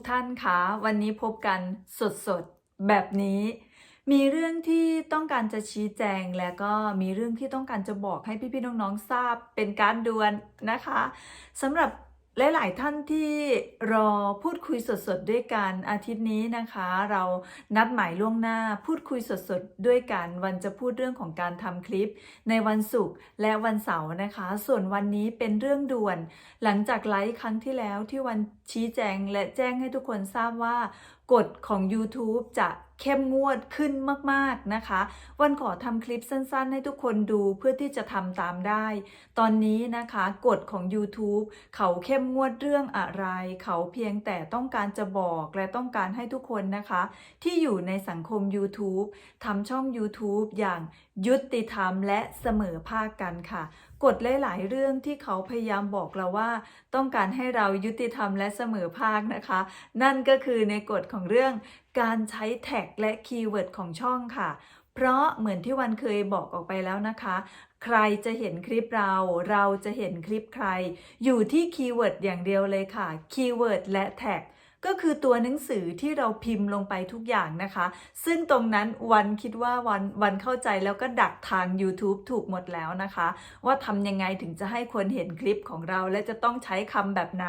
กท่านคะวันนี้พบกันสดๆ แบบนี้ มีเรื่องที่ต้องการจะชี้แจงและก็มีเรื่องที่ต้องการจะบอกให้พี่ๆน้องๆทราบเป็นการด่วนนะคะสำหรับ หลายๆท่านที่รอพูดคุยสดๆด้วยกันอาทิตย์นี้นะคะ เรานัดหมายล่วงหน้าพูดคุยสดๆด้วยกัน วันจะพูดเรื่องของการทำคลิป ในวันศุกร์และวันเสาร์นะคะ ส่วนวันนี้เป็นเรื่องด่วน หลังจากไลฟ์ครั้งที่แล้วที่วันชี้แจงและแจ้งให้ทุกคนทราบว่ากฎของ YouTube จะ เข้มงวดขึ้นมากๆนะคะ วันขอทำคลิปสั้นๆ ให้ทุกคนดูเพื่อที่จะทำตามได้ ตอนนี้นะคะกฎของ YouTube เขาเข้มงวดเรื่องอะไร เขาเพียงแต่ต้องการจะบอกและต้องการให้ทุกคนนะคะ ที่อยู่ในสังคม YouTube ทำช่อง YouTube อย่างยุติธรรมและเสมอภาคกันค่ะ กฎหลาย ๆ เรื่องที่เขาพยายามบอกเราว่า ต้องการให้เรายุติธรรมและเสมอภาคนะคะ นั่นก็คือในกฎของเรื่องการใช้แท็กและคีย์เวิร์ดของช่องค่ะ เพราะเหมือนที่วันเคยบอกออกไปแล้วนะคะใครจะเห็นคลิปเรา เราจะเห็นคลิปใคร อยู่ที่คีย์เวิร์ดอย่างเดียวเลยค่ะ คีย์เวิร์ดและแท็ก ก็คือตัวหนังสือที่เราพิมพ์ลงไปทุกอย่างนะคะ ซึ่งตรงนั้นวันคิดว่าวันวันเข้าใจแล้วก็ดักทาง YouTube ถูกหมดแล้วนะคะ ว่าทำยังไงถึงจะให้คนเห็นคลิปของเราและจะต้องใช้คำแบบไหน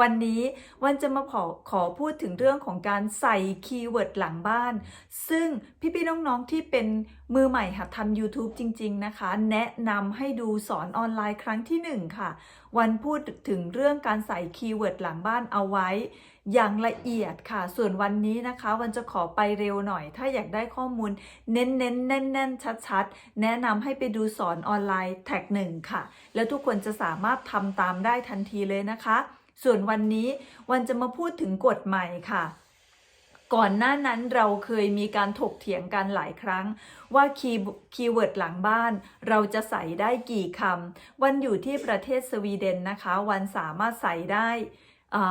วันนี้วันจะมาขอขอพูดถึงเรื่องของการใส่คีย์เวิร์ดหลังบ้าน ซึ่งพี่ๆน้องๆที่เป็นมือใหม่หัดทำ YouTube จริง ๆ นะคะ แนะนำให้ดูสอนออนไลน์ครั้งที่หนึ่งค่ะ วันพูดถึงเรื่องการใส่คีย์เวิร์ดหลังบ้านเอาไว้ อย่างละเอียดค่ะ ส่วนวันนี้นะคะ วันจะขอไปเร็วหน่อย ถ้าอยากได้ข้อมูล เน้นๆแน่นๆชัดๆ แนะนำให้ไปดูสอนออนไลน์แท็กหนึ่งค่ะ แล้วทุกคนจะสามารถทำตามได้ทันทีเลยนะคะ ส่วนวันนี้วันจะมาพูดถึงกฎใหม่ค่ะ ก่อนหน้านั้นเราเคยมีการถกเถียงกันหลายครั้ง ว่าคีย์คีย์เวิร์ดหลังบ้าน เราจะใส่ได้กี่คำวันอยู่ที่ประเทศสวีเดนนะคะ วันสามารถใส่ได้อื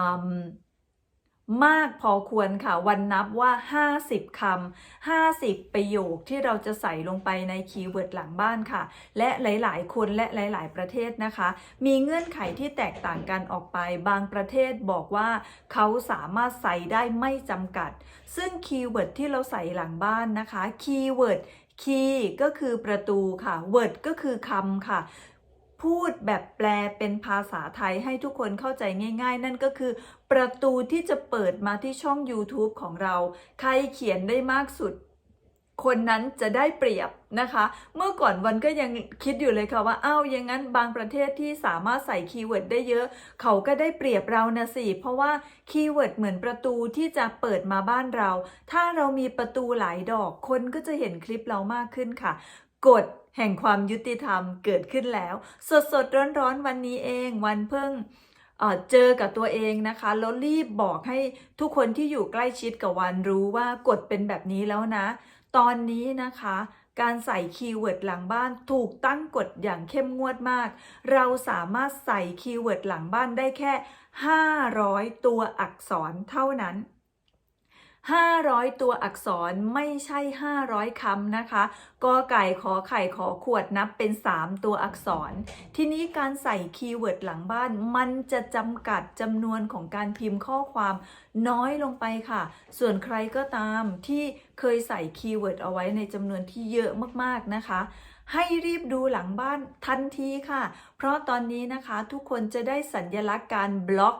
มากพอควรค่ะ วันนับว่า 50คำ50 ประโยคที่เราจะใส่ลงไปในคีย์เวิร์ดหลังบ้านค่ะ และหลาย ๆ คนและหลาย ๆ ประเทศนะคะ มีเงื่อนไขที่แตกต่างกันออกไป บางประเทศบอกว่าเขาสามารถใส่ได้ไม่จำกัด ซึ่งคีย์เวิร์ดที่เราใส่หลังบ้านนะคะ คีย์เวิร์ดคีย์ก็คือประตูค่ะเวิร์ดก็คือคำค่ะ พูดแบบแปลเป็นภาษาไทยให้ทุกคนเข้าใจง่าย ๆ นั่นก็คือ ประตูที่จะเปิดมาที่ช่อง YouTube ของเรา ใครเขียนได้มากสุด คนนั้นจะได้เปรียบนะคะ เมื่อก่อนวันก็ยังคิดอยู่เลยค่ะว่าอ้าวอย่างนั้นบางประเทศที่สามารถใส่คีย์เวิร์ดได้เยอะ เขาก็ได้เปรียบเรานะสิ เพราะว่าคีย์เวิร์ดเหมือนประตูที่จะเปิดมาบ้านเรา ถ้าเรามีประตูหลายดอกคนก็จะเห็นคลิปเรามากขึ้นค่ะกฎ แห่งความยุติธรรมเกิดขึ้นแล้ว สดสดร้อนร้อนวันนี้เองวันเพิ่งเอ่อเจอกับตัวเองนะคะแล้วรีบบอกให้ทุกคนที่อยู่ใกล้ชิดกับวันรู้ว่ากฎเป็นแบบนี้แล้วนะ ตอนนี้นะคะการใส่คีย์เวิร์ดหลังบ้านถูกตั้งกฎอย่างเข้มงวดมาก เราสามารถใส่คีย์เวิร์ดหลังบ้านได้แค่ 500 ตัวอักษรเท่านั้น 500 ตัวอักษรไม่ใช่ 500คำนะคะกอไก่ขอไข่ขอขวดนับเป็น 3 ตัวอักษร ทีนี้การใส่คีย์เวิร์ดหลังบ้าน มันจะจำกัดจำนวนของการพิมพ์ข้อความน้อยลงไปค่ะ ส่วนใครก็ตามที่เคยใส่คีย์เวิร์ดเอาไว้ในจำนวนที่เยอะมากๆนะคะให้รีบดูหลังบ้านทันทีค่ะ เพราะตอนนี้นะคะทุกคนจะได้สัญลักษณ์การบล็อก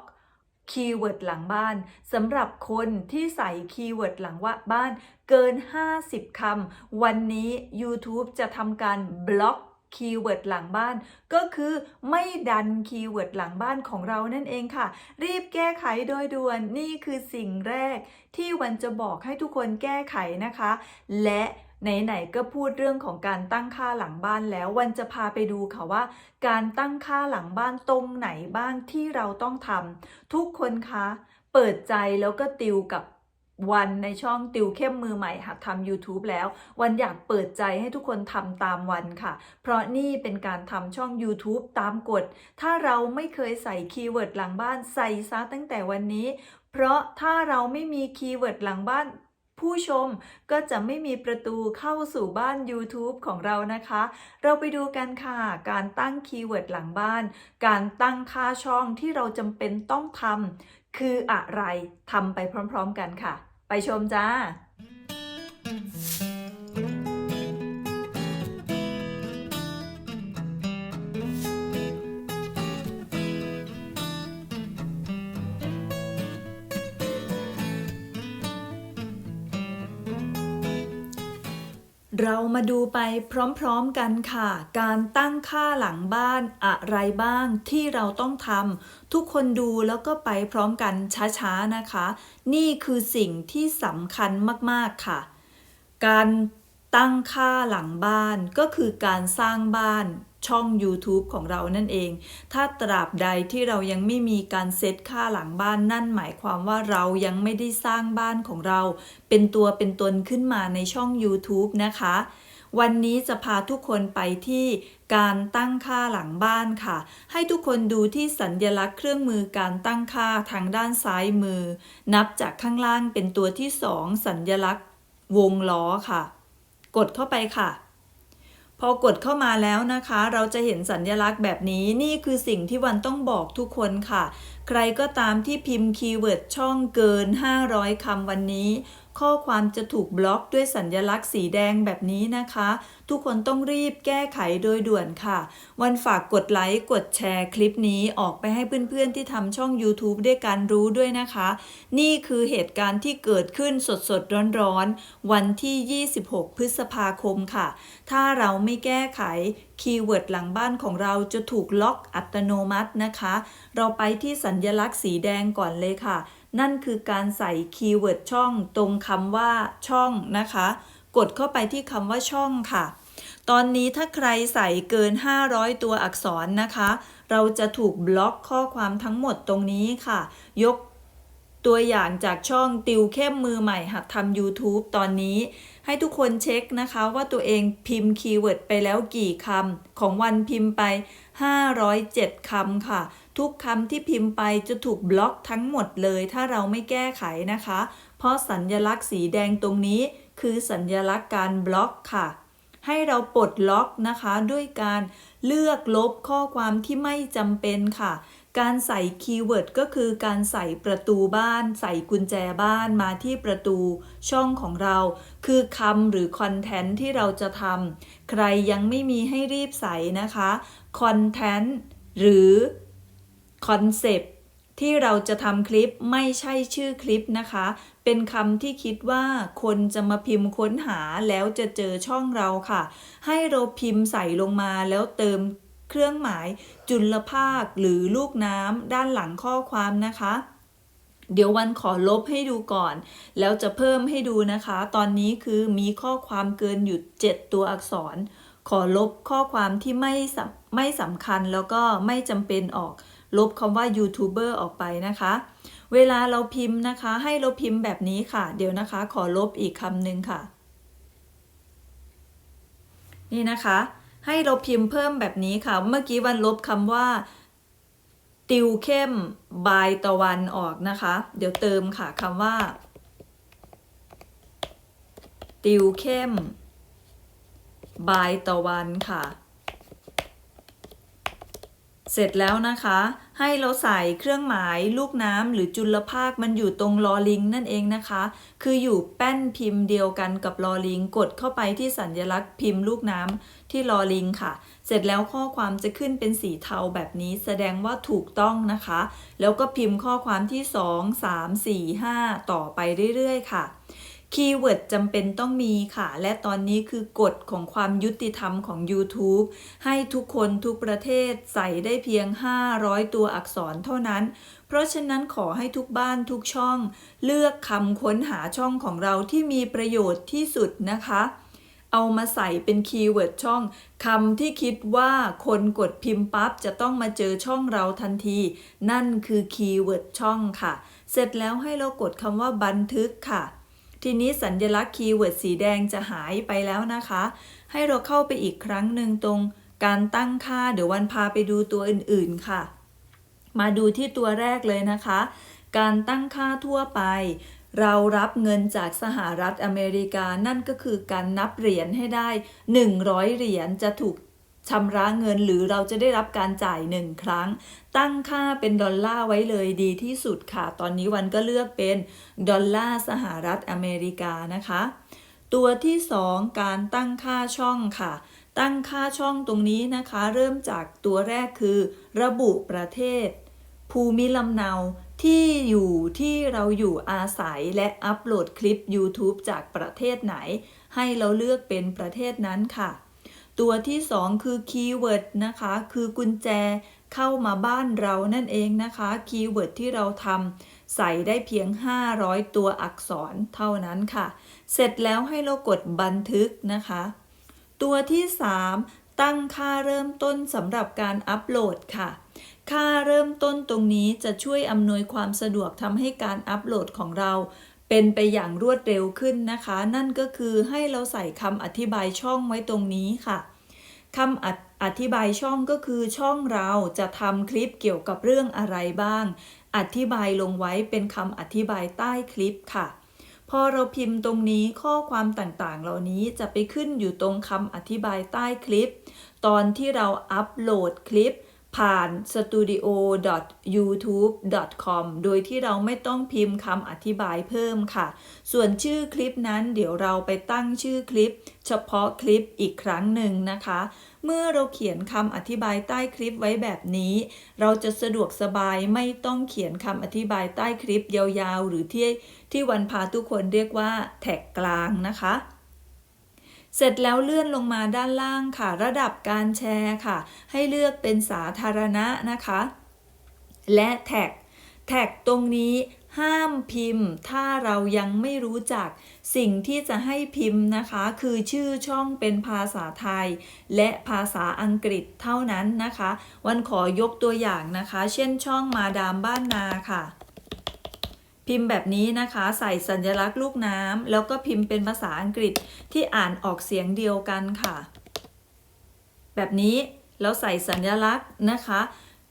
คีย์เวิร์ดหลังบ้านสำหรับคนที่ใส่คีย์เวิร์ดหลังว่าบ้านเกิน 50คำวันนี้ YouTube จะทำการบล็อกคีย์เวิร์ดหลังบ้าน ก็คือไม่ดันคีย์เวิร์ดหลังบ้านของเรานั่นเองค่ะ รีบแก้ไขโดยด่วนนี่คือสิ่งแรก ที่วันจะบอกให้ทุกคนแก้ไขนะคะ และไหนๆก็พูดเรื่องของการตั้งค่าหลังบ้านแล้ววันจะพาไปดูค่ะว่า การตั้งค่าหลังบ้านตรงไหนบ้างที่เราต้องทำทุกคนคะเปิดใจแล้วก็ติวกับวันในช่องติวเข้มมือใหม่หัดทำ YouTube แล้ว วันอยากเปิดใจให้ทุกคนทำตามวันค่ะ เพราะนี่เป็นการทำช่อง YouTube ตามกฎ ถ้าเราไม่เคยใส่คีย์เวิร์ดหลังบ้านใส่ซะตั้งแต่วันนี้ เพราะถ้าเราไม่มีคีย์เวิร์ดหลังบ้าน ผู้ชมก็จะไม่มีประตูเข้าสู่บ้าน YouTube ของเรานะคะ เราไปดูกันค่ะ การตั้งคีย์เวิร์ดหลังบ้าน การตั้งค่าช่องที่เราจำเป็นต้องทำคืออะไรทำไปพร้อมๆกันค่ะ ไปชมจ้า เรามาดูไปพร้อมๆกันค่ะ การตั้งค่าหลังบ้านอะไรบ้างที่เราต้องทำทุกคนดูแล้วก็ไปพร้อมกันช้าๆนะคะ นี่คือสิ่งที่สำคัญมากๆค่ะ การตั้งค่าหลังบ้านก็คือการสร้างบ้าน ช่อง YouTube ของเรานั่นเอง ถ้าตราบใดที่เรายังไม่มีการเซตค่าหลังบ้านนั่นหมายความว่าเรายังไม่ได้สร้างบ้านของเรา เป็นตัวเป็นตนขึ้นมาในช่อง YouTube นะคะ วันนี้จะพาทุกคนไปที่การตั้งค่าหลังบ้านค่ะ ให้ทุกคนดูที่สัญญลักษณ์เครื่องมือการตั้งค่าทางด้านซ้ายมือ นับจากข้างล่างเป็นตัวที่ 2 สัญญลักษณ์วงล้อค่ะ กดเข้าไปค่ะ พอกดเข้ามาแล้วนะคะ เราจะเห็นสัญญลักษณ์แบบนี้นี่คือสิ่งที่วันต้องบอกทุกคนค่ะ ใครก็ตามที่พิมพ์คีย์เวิร์ดช่องเกิน 500คำวันนี้ ข้อความจะถูกบล็อกด้วยสัญญลักษณ์สีแดงแบบนี้นะคะ ทุกคนต้องรีบแก้ไขโดยด่วนค่ะ วันฝากกดไลค์กดแชร์คลิปนี้ออกไปให้เพื่อนๆที่ทำช่อง YouTube ด้วยการรู้ด้วยนะคะ นี่คือเหตุการณ์ที่เกิดขึ้นสดๆร้อนๆ วันที่ 26 พฤษภาคมค่ะ ถ้าเราไม่แก้ไขคีย์เวิร์ดหลังบ้านของเราจะถูกล็อกอัตโนมัตินะคะ เราไปที่สัญญลักษณ์สีแดงก่อนเลยค่ะ นั่นคือการใส่คีย์เวิร์ดช่องตรงคำว่าช่องนะคะ กดเข้าไปที่คำว่าช่องค่ะ ตอนนี้ถ้าใครใส่เกิน 500 ตัวอักษรนะคะ เราจะถูกบล็อกข้อความทั้งหมดตรงนี้ค่ะ ยกตัวอย่างจากช่องติวเข้มมือใหม่หัดทำ YouTube ตอนนี้ ให้ทุกคนเช็คนะคะว่าตัวเองพิมพ์คีย์เวิร์ดไปแล้วกี่คำของวันพิมพ์ไป 507คำค่ะ ทุกคำที่พิมพ์ไปจะถูกบล็อกทั้งหมดเลย ถ้าเราไม่แก้ไขนะคะ เพราะสัญญลักษณ์สีแดงตรงนี้ คือสัญญลักษณ์การบล็อกค่ะ ให้เราปลดล็อกนะคะ ด้วยการเลือกลบข้อความที่ไม่จำเป็นค่ะ การใส่คีย์เวิร์ดก็คือการใส่ประตูบ้าน ใส่กุญแจบ้านมาที่ประตูช่องของเรา คือคำหรือคอนเทนต์ที่เราจะทำใครยังไม่มีให้รีบใส่นะคะคอนเทนต์หรือ คอนเซปที่เราจะทำคลิปไม่ใช่ชื่อคลิปนะคะ เป็นคำที่คิดว่าคนจะมาพิมพ์ค้นหาแล้วจะเจอช่องเราค่ะ ให้เราพิมพ์ใส่ลงมาแล้วเติมเครื่องหมายจุลภาคหรือลูกน้ำด้านหลังข้อความนะคะ เดี๋ยววันขอลบให้ดูก่อน แล้วจะเพิ่มให้ดูนะคะ ตอนนี้คือมีข้อความเกินอยู่ 7 ตัวอักษร ขอลบข้อความที่ไม่ไม่สำคัญแล้วก็ไม่จำเป็นออก ลบคำว่ายูทูบเบอร์ออกไปนะคะ เวลาเราพิมพ์นะคะ ให้เราพิมพ์แบบนี้ค่ะ เดี๋ยวนะคะ ขอลบอีกคำหนึ่งค่ะ นี่นะคะ ให้เราพิมพ์เพิ่มแบบนี้ค่ะ เมื่อกี้วันลบคำว่า ติวเข้มบายตะวันออกนะคะ เดี๋ยวเติมค่ะคำว่า ติวเข้มบายตะวันค่ะ เสร็จแล้วนะคะ ให้เราใส่เครื่องหมายลูกน้ำหรือจุลภาคมันอยู่ตรงลอลิงนั่นเองนะคะ คืออยู่แป้นพิมพ์เดียวกันกับลอลิง กดเข้าไปที่สัญลักษณ์พิมพ์ลูกน้ำที่ลอลิงค่ะ เสร็จแล้วข้อความจะขึ้นเป็นสีเทาแบบนี้ แสดงว่าถูกต้องนะคะ แล้วก็พิมพ์ข้อความที่ 2 3 4 5 ต่อไปเรื่อยๆ ค่ะ คีย์เวิร์ดจำเป็นต้องมีค่ะ และตอนนี้คือกฎของความยุติธรรมของ YouTube ให้ทุกคนทุกประเทศใส่ได้เพียง 500 ตัวอักษรเท่านั้น เพราะฉะนั้นขอให้ทุกบ้านทุกช่อง เลือกคำค้นหาช่องของเราที่มีประโยชน์ที่สุดนะคะ เอามาใส่เป็นคีย์เวิร์ดช่องคำที่คิดว่าคนกดพิมพ์ปั๊บจะต้องมาเจอช่องเราทันที นั่นคือคีย์เวิร์ดช่องค่ะ เสร็จแล้วให้เรากดคำว่าบันทึกค่ะ ทีนี้สัญลักษณ์คีย์เวิร์ดสีแดงจะหายไปแล้วนะคะ ให้เราเข้าไปอีกครั้งหนึ่งตรงการตั้งค่าเดี๋ยววันพาไปดูตัวอื่นๆค่ะ มาดูที่ตัวแรกเลยนะคะ การตั้งค่าทั่วไป เรารับเงินจากสหรัฐอเมริกานั่นก็คือการนับเหรียญให้ได้ 100 เหรียญจะถูก ชำระเงินหรือเราจะได้รับการจ่ายหนึ่งครั้ง ตั้งค่าเป็นดอลลาร์ไว้เลยดีที่สุดค่ะ ตอนนี้วันก็เลือกเป็นดอลลาร์สหรัฐอเมริกานะคะ ตัวที่ 2 การตั้งค่าช่องค่ะ ตั้งค่าช่องตรงนี้นะคะ เริ่มจากตัวแรกคือ ระบุประเทศ ภูมิลำเนาที่อยู่ที่เราอยู่อาศัยและอัปโหลดคลิป YouTube จากประเทศไหน ให้เราเลือกเป็นประเทศนั้นค่ะ ตัวที่ 2 คือคีย์เวิร์ดนะคะ คือกุญแจเข้ามาบ้านเรานั่นเองนะคะ คีย์เวิร์ดที่เราทำใส่ได้เพียง 500 ตัวอักษรเท่านั้นค่ะ เสร็จแล้วให้เรากดบันทึกนะคะ ตัวที่ 3 ตั้งค่าเริ่มต้นสำหรับการอัปโหลดค่ะ ค่าเริ่มต้นตรงนี้จะช่วยอำนวยความสะดวกทำให้การอัปโหลดของเรา เป็นไปอย่างรวดเร็วขึ้นนะคะ นั่นก็คือให้เราใส่คำอธิบายช่องไว้ตรงนี้ค่ะคำออธิบายช่องก็คือช่องเราจะทำคลิปเกี่ยวกับเรื่องอะไรบ้าง อธิบายลงไว้เป็นคำอธิบายใต้คลิปค่ะ พอเราพิมพ์ตรงนี้ข้อความต่างๆ เหล่านี้จะไปขึ้นอยู่ตรงคำอธิบายใต้คลิป ตอนที่เราอัปโหลดคลิป ผ่าน studio.youtube.com โดยที่เราไม่ต้องพิมพ์คำอธิบายเพิ่มค่ะ ส่วนชื่อคลิปนั้นเดี๋ยวเราไปตั้งชื่อคลิป เฉพาะคลิปอีกครั้งหนึ่งนะคะ เมื่อเราเขียนคำอธิบายใต้คลิปไว้แบบนี้ เราจะสะดวกสบายไม่ต้องเขียนคำอธิบายใต้คลิปยาวๆ หรือที่ที่วันพาทุกคนเรียกว่าแท็กกลางนะคะ เสร็จแล้วเลื่อนลงมาด้านล่างค่ะ ระดับการแชร์ค่ะ ให้เลือกเป็นสาธารณะนะคะ และแท็ก แท็กตรงนี้ห้ามพิมพ์ ถ้าเรายังไม่รู้จัก สิ่งที่จะให้พิมพ์นะคะ คือชื่อช่องเป็นภาษาไทย และภาษาอังกฤษเท่านั้นนะคะ วันขอยกตัวอย่างนะคะ เช่นช่องมาดามบ้านนาค่ะ พิมพ์แบบนี้นะคะ ใส่สัญลักษณ์ลูกน้ำแล้วก็พิมพ์เป็นภาษาอังกฤษที่อ่านออกเสียงเดียวกันค่ะ แบบนี้แล้วใส่สัญลักษณ์นะคะ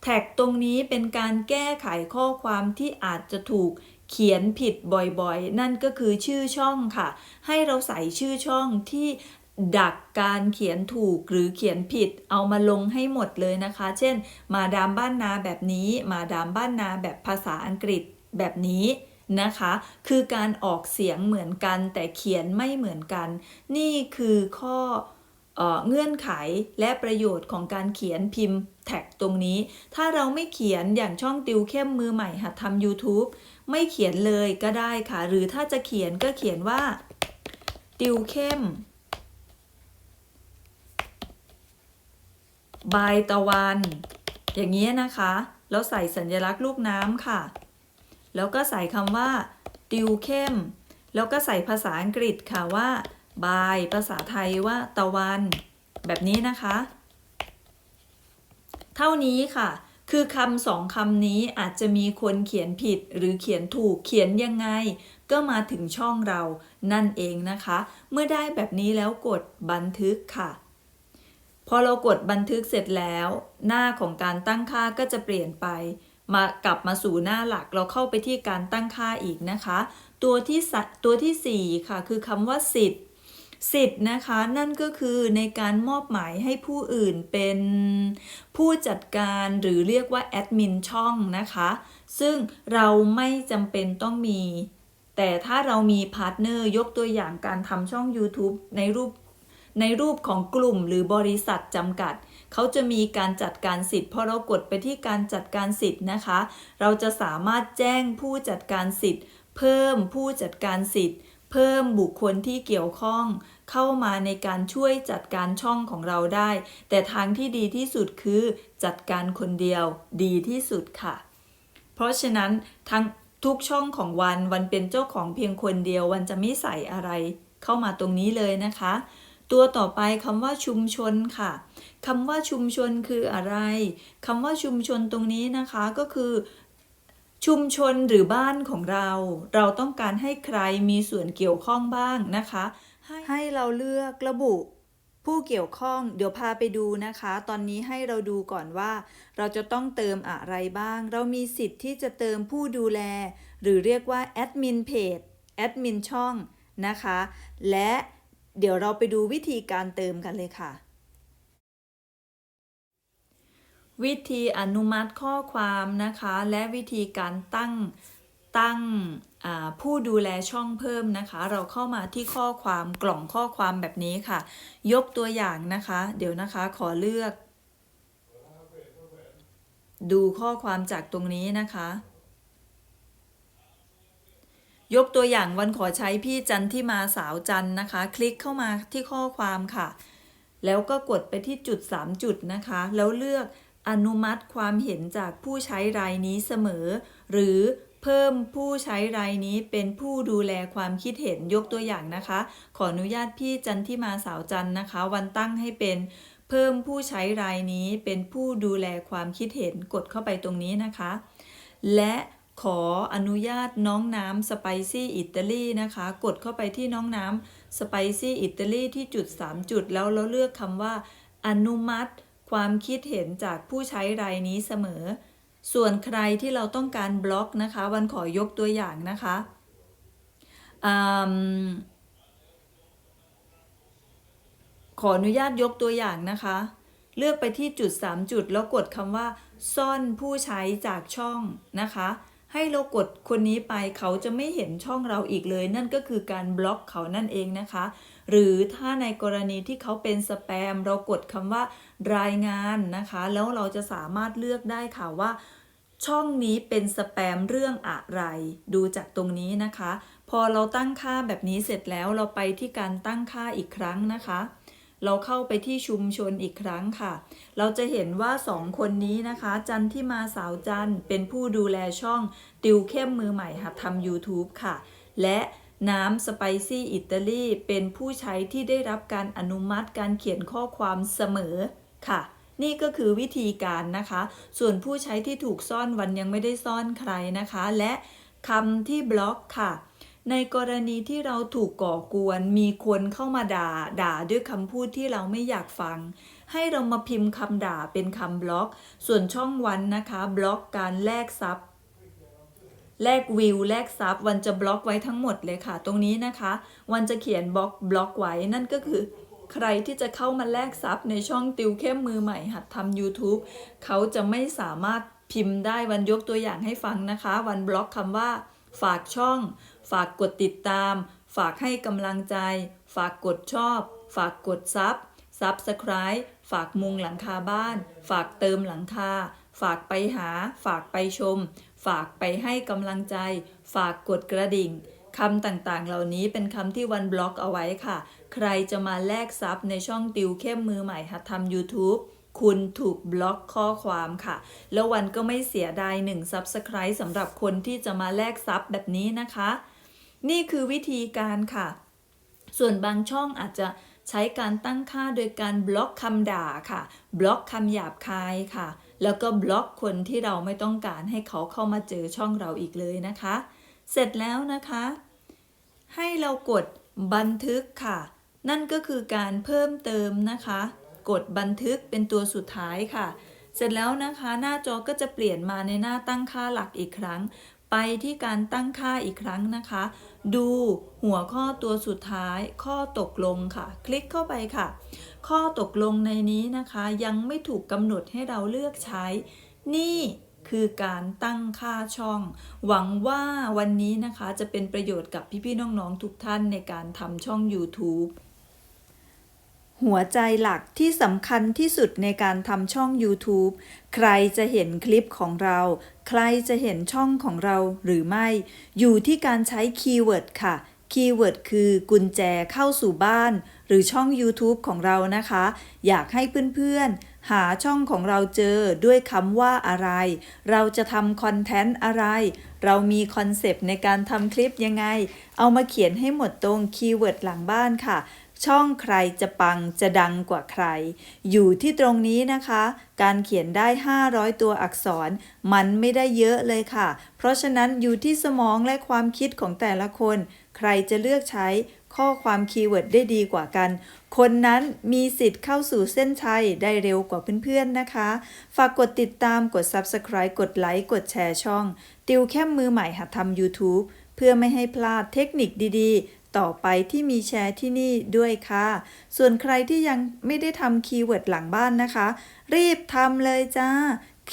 แท็กตรงนี้เป็นการแก้ไขข้อความที่อาจจะถูกเขียนผิดบ่อยๆ นั่นก็คือชื่อช่องค่ะ ให้เราใส่ชื่อช่องที่ดักการเขียนถูกหรือเขียนผิดเอามาลงให้หมดเลยนะคะ เช่น มาดามบ้านนาแบบนี้ มาดามบ้านนาแบบภาษาอังกฤษ แบบนี้นะคะ คือการออกเสียงเหมือนกันแต่เขียนไม่เหมือนกัน นี่คือข้อเงื่อนไขและประโยชน์ของการเขียนพิมพ์แท็กตรงนี้ ถ้าเราไม่เขียนอย่างช่องติวเข้มมือใหม่หัดทำ YouTube ไม่เขียนเลยก็ได้ค่ะ หรือถ้าจะเขียนก็เขียนว่า ติวเข้ม บายตะวัน อย่างนี้นะคะ แล้วใส่สัญลักษณ์ลูกน้ำค่ะ แล้วก็ใส่คำว่าติวเข้ม แล้วก็ใส่ภาษาอังกฤษค่ะว่า บาย ภาษาไทยว่าตะวัน แบบนี้นะคะ เท่านี้ค่ะ คือคำสองคำนี้อาจจะมีคนเขียนผิดหรือเขียนถูกเขียนยังไง ก็มาถึงช่องเรานั่นเองนะคะ เมื่อได้แบบนี้แล้วกดบันทึกค่ะพอเรากดบันทึกเสร็จแล้ว หน้าของการตั้งค่าก็จะเปลี่ยนไป มากลับมาสู่หน้าหลักเราเข้าไปที่การตั้งค่าอีกนะคะ ตัวที่ตัวที่ 4 ค่ะ คือคำว่าสิทธิ์สิทธิ์นะคะนั่นก็คือในการมอบหมายให้ผู้อื่นเป็นผู้จัดการหรือเรียกว่าแอดมินช่องนะคะ ซึ่งเราไม่จำเป็นต้องมี แต่ถ้าเรามีพาร์ทเนอร์ยกตัวอย่างการทำช่อง YouTube ในรูปในรูปของกลุ่มหรือบริษัทจำกัด เขาจะมีการจัดการสิทธิ์พอเรากดไปที่การจัดการสิทธิ์นะคะ เราจะสามารถแจ้งผู้จัดการสิทธิ์ เพิ่มผู้จัดการสิทธิ์ เพิ่มบุคคลที่เกี่ยวข้อง เข้ามาในการช่วยจัดการช่องของเราได้ แต่ทางที่ดีที่สุดคือจัดการคนเดียวดีที่สุดค่ะ เพราะฉะนั้นทั้งทุกช่องของวันวันเป็นเจ้าของเพียงคนเดียววันจะไม่ใส่อะไร เข้ามาตรงนี้เลยนะคะ ตัวต่อไปคำว่าชุมชนค่ะคำว่าชุมชนคืออะไรคำว่าชุมชนตรงนี้นะคะก็คือ ชุมชนหรือบ้านของเรา เราต้องการให้ใครมีส่วนเกี่ยวข้องบ้างนะคะ ให้ให้เราเลือกระบุผู้เกี่ยวข้องเดี๋ยวพาไปดูนะคะ ตอนนี้ให้เราดูก่อนว่า เราจะต้องเติมอะไรบ้าง เรามีสิทธิ์ที่จะเติมผู้ดูแล หรือเรียกว่าแอดมินเพจแอดมินช่องนะคะ และ เดี๋ยวเราไปดูวิธีการเติมกันเลยค่ะ วิธีอนุมัติข้อความนะคะ และวิธีการตั้งตั้งผู้ดูแลช่องเพิ่มนะคะ เราเข้ามาที่ข้อความกล่องข้อความแบบนี้ค่ะ ยกตัวอย่างนะคะ เดี๋ยวนะคะขอเลือก ดูข้อความจากตรงนี้นะคะ ยกตัวอย่างวันขอใช้พี่จันที่มาสาวจันนะคะ คลิกเข้ามาที่ข้อความค่ะ แล้วก็กดไปที่จุด 3 จุดนะคะ แล้วเลือกอนุมัติความเห็นจากผู้ใช้รายนี้เสมอ หรือเพิ่มผู้ใช้รายนี้เป็นผู้ดูแลความคิดเห็นยกตัวอย่างนะคะ ขออนุญาตพี่จันที่มาสาวจันนะคะ วันตั้งให้เป็นเพิ่มผู้ใช้รายนี้เป็นผู้ดูแลความคิดเห็นกดเข้าไปตรงนี้นะคะ และ ขออนุญาตน้องน้ำสไปซี่อิตาลีนะคะ กดเข้าไปที่น้องน้ำสไปซี่อิตาลีที่จุด 3 จุดแล้วเราเลือกคำว่า อนุมัติ ความคิดเห็นจากผู้ใช้รายนี้เสมอ ส่วนใครที่เราต้องการบล็อกนะคะ วันขอยกตัวอย่างนะคะอขออนุญาตยกตัวอย่างนะคะ เลือกไปที่จุด 3 จุดแล้วกดคำว่า ซ่อนผู้ใช้จากช่องนะคะ ให้เรากดคนนี้ไปเขาจะไม่เห็นช่องเราอีกเลย นั่นก็คือการบล็อกเขานั่นเองนะคะ หรือถ้าในกรณีที่เขาเป็นสแปม เรากดคำว่ารายงานนะคะ แล้วเราจะสามารถเลือกได้ค่ะว่า ช่องนี้เป็นสแปมเรื่องอะไร ดูจากตรงนี้นะคะ พอเราตั้งค่าแบบนี้เสร็จแล้วเราไปที่การตั้งค่าอีกครั้งนะคะ เราเข้าไปที่ชุมชนอีกครั้งค่ะ เราจะเห็นว่าสองคนนี้นะคะ จันที่มาสาวจันเป็นผู้ดูแลช่องติวเข้มมือใหม่หัดทำ YouTube ค่ะ และน้ำสไปซี่อิตาลีเป็นผู้ใช้ที่ได้รับการอนุมัติการเขียนข้อความเสมอค่ะ นี่ก็คือวิธีการนะคะ ส่วนผู้ใช้ที่ถูกซ่อนวันยังไม่ได้ซ่อนใครนะคะ และคำที่บล็อกค่ะ ในกรณีที่เราถูกก่อกวน มีคนเข้ามาด่า ด่าด้วยคำพูดที่เราไม่อยากฟัง ให้เรามาพิมพ์คำด่าเป็นคำบล็อก ส่วนช่องวันนะคะ บล็อกการแลกซับแลกวิวแลกซับวันจะบล็อกไว้ทั้งหมดเลยค่ะ ตรงนี้นะคะ วันจะเขียนบล็อกบล็อกไว้นั่นก็คือ ใครที่จะเข้ามาแลกซับในช่องติวเข้มมือใหม่หัดทำ YouTube เขาจะไม่สามารถพิมพ์ได้วันยกตัวอย่างให้ฟังนะคะ วันบล็อกคำว่า ฝากช่อง ฝากกดติดตาม ฝากให้กำลังใจ ฝากกดชอบ ฝากกดซับซับสไคร b ์ฝากมุงหลังคาบ้าน ฝากเติมหลังคา ฝากไปหา ฝากไปชม ฝากไปให้กำลังใจ ฝากกดกระดิ่งคำต่างๆ เหล่านี้เป็นคำที่วันบล็อกเอาไว้ค่ะ ใครจะมาแลกซับในช่องติวเข้มมือใหม่หัดทำ YouTube คุณถูกบล็อกข้อความค่ะ แล้ววันก็ไม่เสียดายหนึ่ง Subscribe สำหรับคนที่จะมาแลกซับแบบนี้นะคะ นี่คือวิธีการค่ะ ส่วนบางช่องอาจจะใช้การตั้งค่าโดยการบล็อกคำด่าค่ะ บล็อกคำหยาบคายค่ะ แล้วก็บล็อกคนที่เราไม่ต้องการให้เขาเข้ามาเจอช่องเราอีกเลยนะคะ เสร็จแล้วนะคะ ให้เรากดบันทึกค่ะ นั่นก็คือการเพิ่มเติมนะคะ กดบันทึกเป็นตัวสุดท้ายค่ะ เสร็จแล้วนะคะ หน้าจอก็จะเปลี่ยนมาในหน้าตั้งค่าหลักอีกครั้ง ไปที่การตั้งค่าอีกครั้งนะคะ ดูหัวข้อตัวสุดท้ายข้อตกลงค่ะ คลิกเข้าไปค่ะ ข้อตกลงในนี้นะคะ ยังไม่ถูกกำหนดให้เราเลือกใช้ นี่คือการตั้งค่าช่อง หวังว่าวันนี้นะคะจะเป็นประโยชน์กับพี่ๆน้องๆทุกท่านในการทำช่อง YouTube หัวใจหลักที่สำคัญที่สุดในการทำช่อง YouTube ใครจะเห็นคลิปของเรา ใครจะเห็นช่องของเราหรือไม่ อยู่ที่การใช้คีย์เวิร์ดค่ะคีย์เวิร์ดคือกุญแจเข้าสู่บ้าน หรือช่อง YouTube ของเรานะคะ อยากให้เพื่อนๆ หาช่องของเราเจอด้วยคำว่าอะไร เราจะทำคอนเทนต์อะไร เรามีคอนเซปต์ในการทำคลิปยังไง เอามาเขียนให้หมดตรงคีย์เวิร์ดหลังบ้านค่ะ ช่องใครจะปังจะดังกว่าใคร อยู่ที่ตรงนี้นะคะ การเขียนได้ 500 ตัวอักษร มันไม่ได้เยอะเลยค่ะ เพราะฉะนั้นอยู่ที่สมองและความคิดของแต่ละคน ใครจะเลือกใช้ข้อความคีย์เวิร์ดได้ดีกว่ากัน คนนั้นมีสิทธิ์เข้าสู่เส้นชัยได้เร็วกว่าเพื่อนๆนะคะ ฝากกดติดตามกด Subscribe กดไลค์กดแชร์ช่อง ติวแค่มือใหม่หัดทำ YouTube เพื่อไม่ให้พลาดเทคนิคดีๆ ต่อไปที่มีแชร์ที่นี่ด้วยค่ะ ส่วนใครที่ยังไม่ได้ทำคีย์เวิร์ดหลังบ้านนะคะ รีบทำเลยจ้า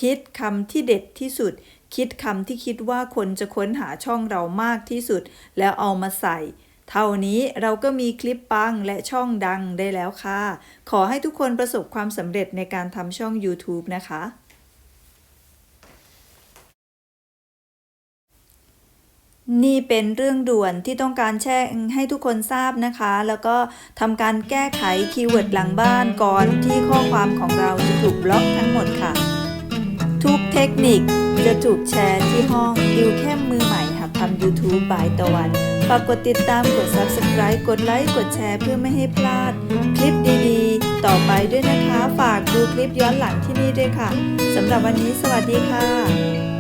คิดคำที่เด็ดที่สุด คิดคำที่คิดว่าคนจะค้นหาช่องเรามากที่สุด แล้วเอามาใส่เท่านี้เราก็มีคลิปปังและช่องดังได้แล้วค่ะ ขอให้ทุกคนประสบความสำเร็จในการทำช่อง YouTube นะคะ นี่เป็นเรื่องด่วนที่ต้องการแจ้งให้ทุกคนทราบนะคะ แล้วก็ทำการแก้ไขคีย์เวิร์ดหลังบ้านก่อนที่ข้อความของเราจะถูกบล็อกทั้งหมดค่ะ ทุกเทคนิคจะถูกแชร์ที่ห้องดิวเข้มมือใหม่หัดทำ YouTube บายตะวันฝากกดติดตามกด Subscribe กดไลค์กดแชร์เพื่อไม่ให้พลาด คลิปดีๆ ต่อไปด้วยนะคะ ฝากดูคลิปย้อนหลังที่นี่ด้วยค่ะสำหรับวันนี้สวัสดีค่ะ